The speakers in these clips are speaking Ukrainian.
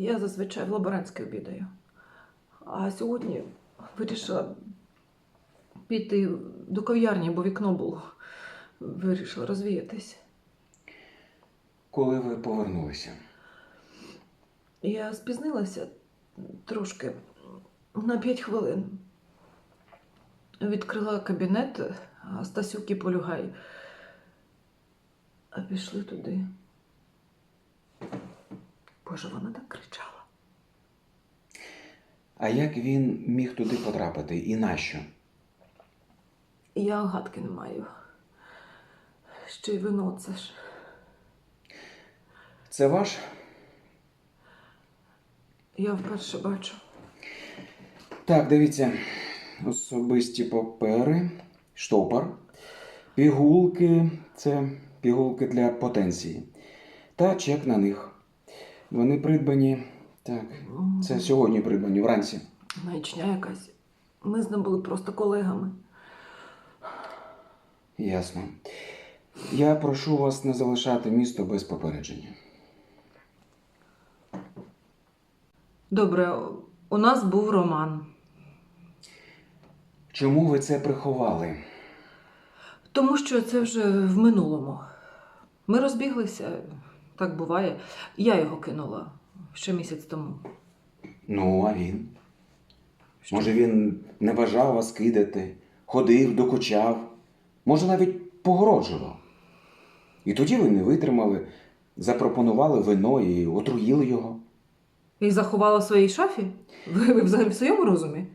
Я зазвичай в лаборантській обідаю. А сьогодні вирішила піти до кав'ярні, бо вікно було. Вирішила розвіятись. Коли ви повернулися? Я спізнилася трошки на 5 хвилин. Відкрила кабінет, а Стасюк і полюгай. А пішли туди. Боже, вона так кричала. А як він міг туди потрапити і нащо? Я гадки не маю. Ще й вино це ж. Це ваш? Я вперше бачу. Так, дивіться. Особисті папери, штопор, пігулки це пігулки для потенції. Та чек на них. Вони придбані. Так, це сьогодні придбані вранці. Маячня якась. Ми з ним були просто колегами. Ясно. Я прошу вас не залишати місто без попередження. Добре, у нас був роман. Чому ви це приховали? Тому що це вже в минулому. Ми розбіглися, так буває. Я його кинула ще місяць тому. Ну, а він? Може, він не бажав вас кидати, ходив, докучав, може, навіть погороджував. І тоді ви не витримали, запропонували вино і отруїли його. І заховала в своїй шафі? Ви, ви взагалі в своєму розумі?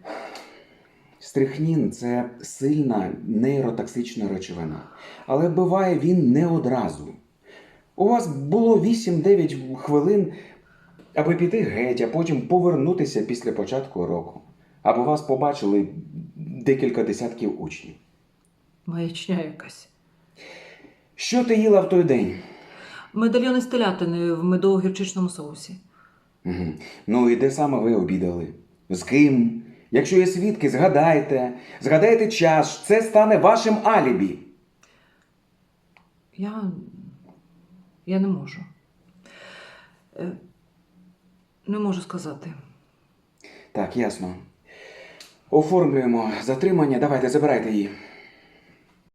Стрихнін це сильна нейротоксична речовина. Але буває він не одразу. У вас було 8-9 хвилин, аби піти геть, а потім повернутися після початку року. Аби вас побачили декілька десятків учнів. Маячня якась. Що ти їла в той день? Медальйони з телятини в медово-гірчичному соусі. Угу. Ну і де саме ви обідали? З ким? Якщо є свідки, згадайте, згадайте час, це стане вашим алібі. Я. Я не можу. Е, Не можу сказати. Так, ясно. Оформлюємо затримання. Давайте, забирайте її.